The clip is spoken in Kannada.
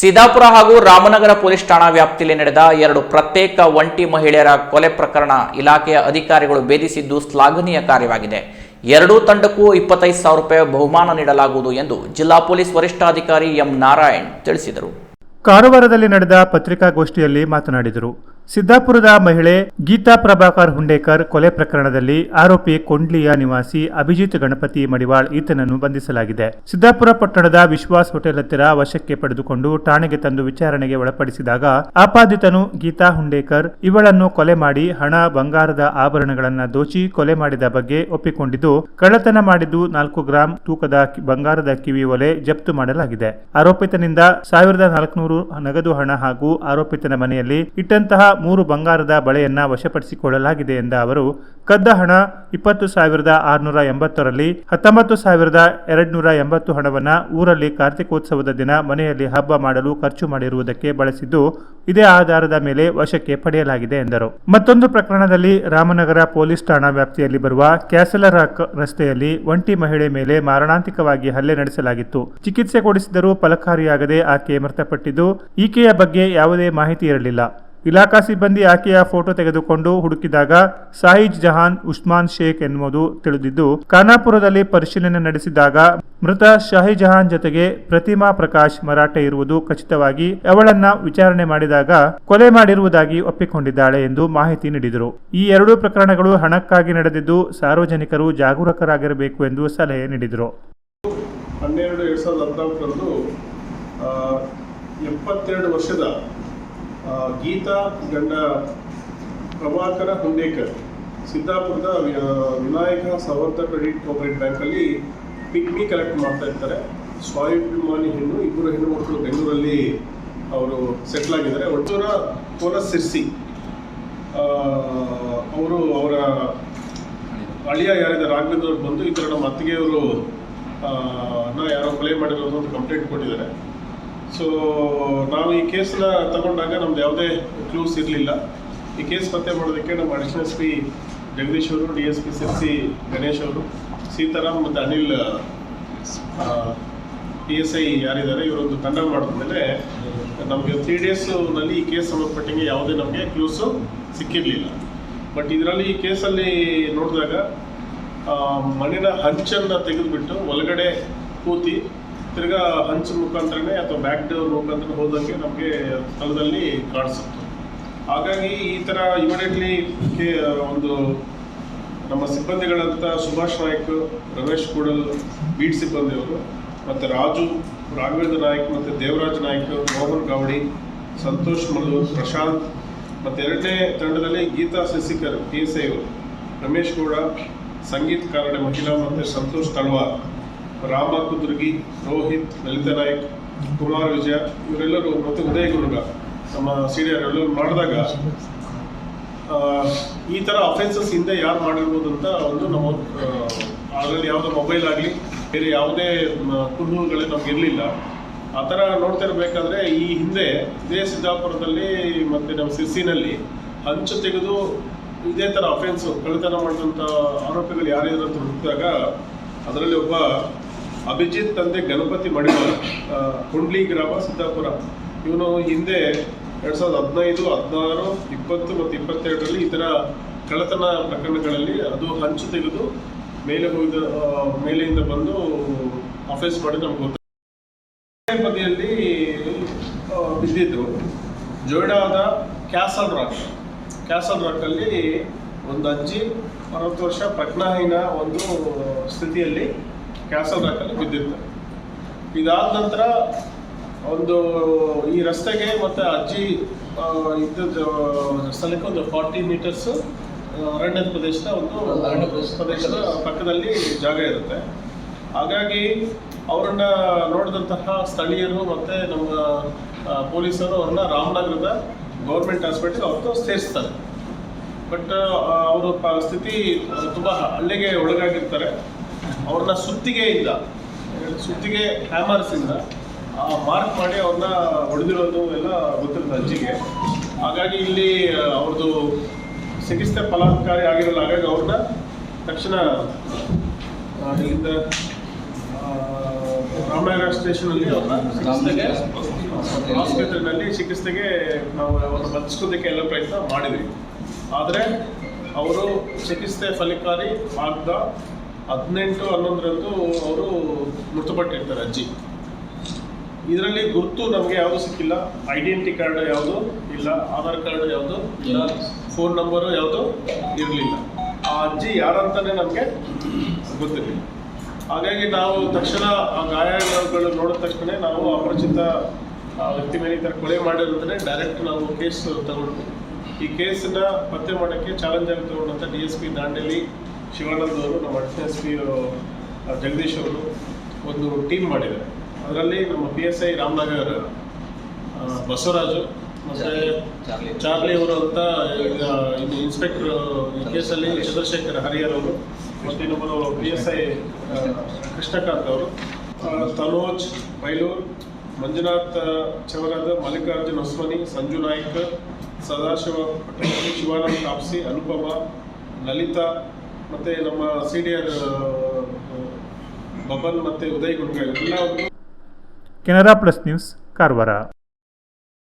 ಸಿದ್ದಾಪುರ ಹಾಗೂ ರಾಮನಗರ ಪೊಲೀಸ್ ಠಾಣಾ ವ್ಯಾಪ್ತಿಯಲ್ಲಿ ನಡೆದ ಎರಡು ಪ್ರತ್ಯೇಕ ಒಂಟಿ ಮಹಿಳೆಯರ ಕೊಲೆ ಪ್ರಕರಣ ಇಲಾಖೆಯ ಅಧಿಕಾರಿಗಳು ಭೇದಿಸಿದ್ದು ಶ್ಲಾಘನೀಯ ಕಾರ್ಯವಾಗಿದೆ. ಎರಡೂ ತಂಡಕ್ಕೂ ಇಪ್ಪತ್ತೈದು ಸಾವಿರ ರೂಪಾಯಿ ಬಹುಮಾನ ನೀಡಲಾಗುವುದು ಎಂದು ಜಿಲ್ಲಾ ಪೊಲೀಸ್ ವರಿಷ್ಠಾಧಿಕಾರಿ ಎಂ ನಾರಾಯಣ್ ತಿಳಿಸಿದರು. ಕಾರವಾರದಲ್ಲಿ ನಡೆದ ಪತ್ರಿಕಾಗೋಷ್ಠಿಯಲ್ಲಿ ಮಾತನಾಡಿದರು. ಸಿದ್ದಾಪುರದ ಮಹಿಳೆ ಗೀತಾ ಪ್ರಭಾಕರ್ ಹುಂಡೇಕರ್ ಕೊಲೆ ಪ್ರಕರಣದಲ್ಲಿ ಆರೋಪಿ ಕೊಂಡ್ಲಿಯ ನಿವಾಸಿ ಅಭಿಜಿತ್ ಗಣಪತಿ ಮಡಿವಾಳ್ ಈತನನ್ನು ಬಂಧಿಸಲಾಗಿದೆ. ಸಿದ್ದಾಪುರ ಪಟ್ಟಣದ ವಿಶ್ವಾಸ್ ಹೋಟೆಲ್ ಹತ್ತಿರ ವಶಕ್ಕೆ ಪಡೆದುಕೊಂಡು ಠಾಣೆಗೆ ತಂದು ವಿಚಾರಣೆಗೆ ಒಳಪಡಿಸಿದಾಗ ಆಪಾದಿತನು ಗೀತಾ ಹುಂಡೇಕರ್ ಇವಳನ್ನು ಕೊಲೆ ಮಾಡಿ ಹಣ, ಬಂಗಾರದ ಆಭರಣಗಳನ್ನು ದೋಚಿ ಕೊಲೆ ಮಾಡಿದ ಬಗ್ಗೆ ಒಪ್ಪಿಕೊಂಡಿದ್ದು, ಕಳ್ಳತನ ಮಾಡಿದ್ದು ನಾಲ್ಕು ಗ್ರಾಂ ತೂಕದ ಬಂಗಾರದ ಕಿವಿ ಒಲೆ ಜಪ್ತು ಮಾಡಲಾಗಿದೆ. ಆರೋಪಿತನಿಂದ ಸಾವಿರದ ನಾಲ್ಕುನೂರು ನಗದು ಹಣ ಹಾಗೂ ಆರೋಪಿತನ ಮನೆಯಲ್ಲಿ ಇಟ್ಟಂತಹ ಮೂರು ಬಂಗಾರದ ಬಳೆಯನ್ನ ವಶಪಡಿಸಿಕೊಳ್ಳಲಾಗಿದೆ ಎಂದ ಅವರು, ಕದ್ದ ಹಣ ಇಪ್ಪತ್ತು ಸಾವಿರದ ಆರುನೂರ ಎಂಬತ್ತರಲ್ಲಿ ಹತ್ತೊಂಬತ್ತು ಸಾವಿರದ ಎರಡ್ನೂರ ಎಂಬತ್ತು ಹಣವನ್ನ ಊರಲ್ಲಿ ಕಾರ್ತಿಕೋತ್ಸವದ ದಿನ ಮನೆಯಲ್ಲಿ ಹಬ್ಬ ಮಾಡಲು ಖರ್ಚು ಮಾಡಿರುವುದಕ್ಕೆ ಬಳಸಿದ್ದು, ಇದೇ ಆಧಾರದ ಮೇಲೆ ವಶಕ್ಕೆ ಪಡೆಯಲಾಗಿದೆ ಎಂದರು. ಮತ್ತೊಂದು ಪ್ರಕರಣದಲ್ಲಿ ರಾಮನಗರ ಪೊಲೀಸ್ ಠಾಣಾ ವ್ಯಾಪ್ತಿಯಲ್ಲಿ ಬರುವ ಕ್ಯಾಸಲರ ರಸ್ತೆಯಲ್ಲಿ ಒಂಟಿ ಮಹಿಳೆ ಮೇಲೆ ಮಾರಣಾಂತಿಕವಾಗಿ ಹಲ್ಲೆ ನಡೆಸಲಾಗಿತ್ತು. ಚಿಕಿತ್ಸೆ ಕೊಡಿಸಿದರೂ ಫಲಕಾರಿಯಾಗದೆ ಆಕೆ ಮೃತಪಟ್ಟಿದ್ದು, ಈಕೆಯ ಬಗ್ಗೆ ಯಾವುದೇ ಮಾಹಿತಿ ಇರಲಿಲ್ಲ. ಇಲಾಖಾ ಸಿಬ್ಬಂದಿ ಆಕೆಯ ಫೋಟೋ ತೆಗೆದುಕೊಂಡು ಹುಡುಕಿದಾಗ ಸಾಹಿಜ್ ಜಹಾನ್, ಉಸ್ಮಾನ್ ಶೇಖ್ ಎನ್ನುವುದು ತಿಳಿದಿದ್ದು, ಖಾನಾಪುರದಲ್ಲಿ ಪರಿಶೀಲನೆ ನಡೆಸಿದಾಗ ಮೃತ ಶಾಹಿಜಹಾನ್ ಜೊತೆಗೆ ಪ್ರತಿಮಾ ಪ್ರಕಾಶ್ ಮರಾಠೆ ಇರುವುದು ಖಚಿತವಾಗಿ ಅವಳನ್ನ ವಿಚಾರಣೆ ಮಾಡಿದಾಗ ಕೊಲೆ ಮಾಡಿರುವುದಾಗಿ ಒಪ್ಪಿಕೊಂಡಿದ್ದಾಳೆ ಎಂದು ಮಾಹಿತಿ ನೀಡಿದರು. ಈ ಎರಡೂ ಪ್ರಕರಣಗಳು ಹಣಕ್ಕಾಗಿ ನಡೆದಿದ್ದು ಸಾರ್ವಜನಿಕರು ಜಾಗರೂಕರಾಗಿರಬೇಕು ಎಂದು ಸಲಹೆ ನೀಡಿದರು. ಹನ್ನೆರಡು ಎರಡು ಸಾವಿರದ ಹದಿನಾಲ್ಕರಂದು ಎಪ್ಪತ್ತೆರಡು ವರ್ಷದ ಗೀತಾ ಗಂಡ ಪ್ರಭಾಕರ ಹುಂಡೇಕರ್, ಸಿದ್ದಾಪುರದ ವಿನಾಯಕ ಸವರ್ಧ ಕ್ರೆಡಿಟ್ ಕೋಪರೇಟ್ ಬ್ಯಾಂಕಲ್ಲಿ ಪಿಗ್ಮಿ ಕಲೆಕ್ಟ್ ಮಾಡ್ತಾ ಇರ್ತಾರೆ. ಸ್ವಾಭಿಮಾನಿ ಹೆಣ್ಣು, ಇಬ್ಬರು ಹೆಣ್ಣು ಮಕ್ಕಳು ಬೆಂಗಳೂರಲ್ಲಿ ಅವರು ಸೆಟ್ಲ್ ಆಗಿದ್ದಾರೆ. ಒಟ್ಟೂರ ಕೋಲ ಸಿರ್ಸಿ ಅವರು ಅವರ ಅಳಿಯ ಯಾರಿದ್ದಾರೆ, ರಾಘವೇಂದ್ರ ಬಂದು ಈ ಥರ ನಮ್ಮ ಅತ್ತಿಗೆಯವರು ನಾ ಯಾರೋ ಕೊಲೆ ಮಾಡಿರೋದು ಅಂತ ಕಂಪ್ಲೇಂಟ್ ಕೊಟ್ಟಿದ್ದಾರೆ. ಸೊ ನಾವು ಈ ಕೇಸನ್ನ ತಗೊಂಡಾಗ ನಮ್ದು ಯಾವುದೇ ಕ್ಲೂಸ್ ಇರಲಿಲ್ಲ. ಈ ಕೇಸ್ ಪತ್ತೆ ಮಾಡೋದಕ್ಕೆ ನಮ್ಮ ಅಡಿಷನಲ್ ಎಸ್ ಪಿ ಜಗದೀಶ್ ಅವರು D S P Sirsi Ganesh ಅವರು, ಸೀತಾರಾಮ್ ಮತ್ತು ಅನಿಲ್ ಪಿ ಎಸ್ ಐ ಯಾರಿದ್ದಾರೆ, ಇವರೊಂದು ತಂಡ ಮಾಡಿದ್ಮೇಲೆ ನಮಗೆ ತ್ರೀ ಡೇಸ್ನಲ್ಲಿ ಈ ಕೇಸ್ ಸಂಬಂಧಪಟ್ಟಂಗೆ ಯಾವುದೇ ನಮಗೆ ಕ್ಲೂಸು ಸಿಕ್ಕಿರಲಿಲ್ಲ. ಬಟ್ ಇದರಲ್ಲಿ ಈ ಕೇಸಲ್ಲಿ ನೋಡಿದಾಗ ಮಣ್ಣಿನ ಹಂಚನ್ನು ತೆಗೆದುಬಿಟ್ಟು ಒಳಗಡೆ ಕೂತಿ ತಿರ್ಗಾ ಹಂಚಿನ ಮುಖಾಂತರನೇ ಅಥವಾ ಬ್ಯಾಕ್ ಡೋರ್ ಮುಖಾಂತರ ಹೋದಂಗೆ ನಮಗೆ ಸ್ಥಳದಲ್ಲಿ ಕಾಣಿಸುತ್ತೆ. ಹಾಗಾಗಿ ಈ ಥರ ಇಮಿಡಿಯೇಟ್ಲಿ ಒಂದು ನಮ್ಮ ಸಿಬ್ಬಂದಿಗಳಂತ ಸುಭಾಷ್ ನಾಯ್ಕ್, ರಮೇಶ್ ಕೂಡಲ್ ಬೀಟ್ ಸಿಬ್ಬಂದಿಯವರು ಮತ್ತು ರಾಜು, ರಾಘವೇಂದ್ರ ನಾಯ್ಕ್, ಮತ್ತು ದೇವರಾಜ್ ನಾಯ್ಕ್, ಮೋಹನ್ ಗೌಡಿ ಸಂತೋಷ್ ಮಲ್ಲು, ಪ್ರಶಾಂತ್, ಮತ್ತು ಎರಡನೇ ತಂಡದಲ್ಲಿ Geetha Shashikar P S I ಅವರು, ರಮೇಶ್ ಗೌಡ, ಸಂಗೀತ್ ಕಾರಡೆ ಮಹಿಳಾ ಮತ್ತು ಸಂತೋಷ್ ತಳ್ವಾರ್. ರಾಮ, ಕುದುರ್ಗಿ, ರೋಹಿತ್, ಲಲಿತ ನಾಯಕ್, ಕುಮಾರ್ ವಿಜಯ, ಇವರೆಲ್ಲರೂ ಮತ್ತು ಉದಯ ಗುರುಗ, ನಮ್ಮ ಸೀನಿಯರ್ ಎಲ್ಲರೂ ಮಾಡಿದಾಗ ಈ ಥರ ಅಫೆನ್ಸಸ್ ಹಿಂದೆ ಯಾರು ಮಾಡಿರ್ಬೋದು ಅಂತ ಒಂದು ನಮ್ಮ ಅದರಲ್ಲಿ ಯಾವುದೋ ಮೊಬೈಲ್ ಆಗಲಿ, ಬೇರೆ ಯಾವುದೇ ಕುರುಹುಗಳು ನಮ್ಗೆ ಇರಲಿಲ್ಲ. ಆ ಥರ ನೋಡ್ತಾ ಇರಬೇಕಾದ್ರೆ ಈ ಹಿಂದೆ ಇದೇ ಸಿದ್ದಾಪುರದಲ್ಲಿ ಮತ್ತು ನಮ್ಮ ಸಿರ್ಸಿನಲ್ಲಿ ಹಂಚು ತೆಗೆದು ಇದೇ ಥರ ಅಫೆನ್ಸು ಕಳ್ಳತನ ಮಾಡಿದಂಥ ಆರೋಪಿಗಳು ಯಾರ್ಯಾರು ಅಂತ ಹುಡುಕಿದಾಗ ಅದರಲ್ಲಿ ಒಬ್ಬ ಅಭಿಜಿತ್ ತಂದೆ ಗಣಪತಿ ಮಡಿವಾಳ ಕುಂಡ್ಲಿ ಗ್ರಾಮ ಸಿದ್ದಾಪುರ. ಇವನು ಹಿಂದೆ ಎರಡು ಸಾವಿರದ ಹದಿನೈದು ಹದಿನಾರು ಇಪ್ಪತ್ತು ಮತ್ತು ಇಪ್ಪತ್ತೆರಡರಲ್ಲಿ ಈ ಥರ ಕಳ್ಳತನ ಪ್ರಕರಣಗಳಲ್ಲಿ ಅದು ಹಂಚು ತೆಗೆದು ಮೇಲೆ ಹೋಗಿದ ಆ, ಮೇಲೆಯಿಂದ ಬಂದು ಅಫೆನ್ಸ್ ಮಾಡಿ ನಮ್ಗೆ ಗೊತ್ತು. ಬದಿಯಲ್ಲಿ ಬಿದ್ದಿದ್ರು. ಜೋಯ್ಡಾದ ಕ್ಯಾಸಲ್ ರಾಕ್. ಕ್ಯಾಸಲ್ ರಾಕಲ್ಲಿ ಒಂದು ಅಜ್ಜಿ ಅರವತ್ತು ವರ್ಷ ಪ್ರಜ್ಞಾಹೀನ ಒಂದು ಸ್ಥಿತಿಯಲ್ಲಿ ಕ್ಯಾಸಲ್ ರಾಕಲ್ಲಿ ಬಿದ್ದಿರ್ತಾರೆ ಇದಾದ ನಂತರ ಒಂದು ಈ ರಸ್ತೆಗೆ ಮತ್ತು ಅಜ್ಜಿ ಇದ್ದ ಇದ್ದದ್ದು ಸ್ಥಳಕ್ಕೆ ಒಂದು ಫಾರ್ಟಿ ಮೀಟರ್ಸ್ ಅರಣ್ಯ ಪ್ರದೇಶದ ಒಂದು ಅರಣ್ಯ ಪ್ರದೇಶದ ಪಕ್ಕದಲ್ಲಿ ಜಾಗ ಇರುತ್ತೆ. ಹಾಗಾಗಿ ಅವರನ್ನ ನೋಡಿದಂತಹ ಸ್ಥಳೀಯರು ಮತ್ತು ನಮ್ಮ ಪೊಲೀಸರು ಅವ್ರನ್ನ ರಾಮನಗರದ ಗೌರ್ಮೆಂಟ್ ಹಾಸ್ಪಿಟಲ್ ಅವ್ರದ್ದು ಸೇರಿಸ್ತಾರೆ. ಬಟ್ ಅವರ ಸ್ಥಿತಿ ತುಂಬ ಹಳ್ಳಿಗೆ ಒಳಗಾಗಿರ್ತಾರೆ. ಅವ್ರನ್ನ ಸುತ್ತಿಗೆಯಿಂದ ಸುತ್ತಿಗೆ ಹ್ಯಾಮರ್ಸಿಂದ ಮಾರ್ಕ್ ಮಾಡಿ ಅವ್ರನ್ನ ಹೊಡೆದಿರೋದು ಎಲ್ಲ ಗೊತ್ತಿರುತ್ತೆ ಅಜ್ಜಿಗೆ. ಹಾಗಾಗಿ ಇಲ್ಲಿ ಅವ್ರದ್ದು ಚಿಕಿತ್ಸೆ ಫಲಕಾರಿ ಆಗಿರಲ್ಲ, ಹಾಗಾಗಿ ಅವ್ರನ್ನ ತಕ್ಷಣ ಇಲ್ಲಿಂದ ರಾಮನಗರ ಸ್ಟೇಷನಲ್ಲಿ ಅವ್ರನ್ನ ಆಸ್ಪತ್ರೆಯಲ್ಲಿ ಚಿಕಿತ್ಸೆಗೆ ನಾವು ಅವ್ರನ್ನ ಬದುಕಿಸೋದಕ್ಕೆ ಎಲ್ಲ ಪ್ರಯತ್ನ ಮಾಡಿದ್ವಿ. ಆದರೆ, ಅವರು ಚಿಕಿತ್ಸೆ ಫಲಕಾರಿ ಆಗದ ಹದಿನೆಂಟು ಹನ್ನೊಂದರಂದು ಅವರು ಮೃತಪಟ್ಟಿರ್ತಾರೆ ಅಜ್ಜಿ. ಇದರಲ್ಲಿ ಗುರುತು ನಮಗೆ ಯಾವುದು ಸಿಕ್ಕಿಲ್ಲ. ಐಡೆಂಟಿ ಕಾರ್ಡ್ ಯಾವುದು ಇಲ್ಲ ಆಧಾರ್ ಕಾರ್ಡ್ ಯಾವುದು ಇಲ್ಲ ಫೋನ್ ನಂಬರು ಯಾವುದು ಇರಲಿಲ್ಲ. ಆ ಅಜ್ಜಿ ಯಾರಂತಾನೆ ನಮಗೆ ಗೊತ್ತಿರಲಿಲ್ಲ. ಹಾಗಾಗಿ ನಾವು ತಕ್ಷಣ ಆ ಗಾಯಗಳು ನೋಡಿದ ತಕ್ಷಣ ನಾವು ಅಪರಿಚಿತ ವ್ಯಕ್ತಿ ಮೇಲೆ ಈ ಥರ ಕೊಲೆ ಮಾಡಿರೋದನ್ನೇ ಡೈರೆಕ್ಟ್ ನಾವು ಕೇಸ್ ತಗೊಂಡ್ವಿ. ಈ ಕೇಸನ್ನ ಪತ್ತೆ ಮಾಡೋಕ್ಕೆ ಚಾಲೆಂಜ್ ಆಗಿ ತಗೊಂಡಂಥ D S P Dandeli Shivanand ಅವರು ನಮ್ಮ ಅಡಿಷನಲ್ ಎಸ್ ಪಿ ಜಗದೀಶ್ ಅವರು ಒಂದು ಟೀಮ್ ಮಾಡಿದ್ದಾರೆ. ಅದರಲ್ಲಿ ನಮ್ಮ P S I Ramanagar Basavaraju ಮತ್ತೆ ಚಾರ್ಲಿ. ಅವರು ಅಂತ ಈಗ ಇನ್ನು ಇನ್ಸ್ಪೆಕ್ಟರ್ ಈ ಕೇಸಲ್ಲಿ ಚಂದ್ರಶೇಖರ್ ಹರಿಹರ್ ಅವರು ಮತ್ತು ಇನ್ನೊಬ್ಬರು ಪಿ ಎಸ್ ಐ ಕೃಷ್ಣಕಾಂತ್ ಅವರು. ತನೋಜ್ ಬೈಲೂರ್ ಮಂಜುನಾಥ್ ಚವರದ ಮಲ್ಲಿಕಾರ್ಜುನ್ ಹೊಸ್ಮನಿ ಸಂಜು ನಾಯ್ಕ ಸದಾಶಿವ ಪಟೇಲ್ ಶಿವಾನಂದ್ ತಾಪ್ಸಿ ಅನುಪಮ ಲಲಿತಾ ಮತ್ತು ನಮ್ಮ ಸೀನಿಯರ್ ಬಬನ್ ಮತ್ತು ಉದಯ್ ಗುಂಡ್ಗ ಎಲ್ಲ ಕೆನರಾ ಪ್ಲಸ್ ನ್ಯೂಸ್ ಕಾರವಾರ.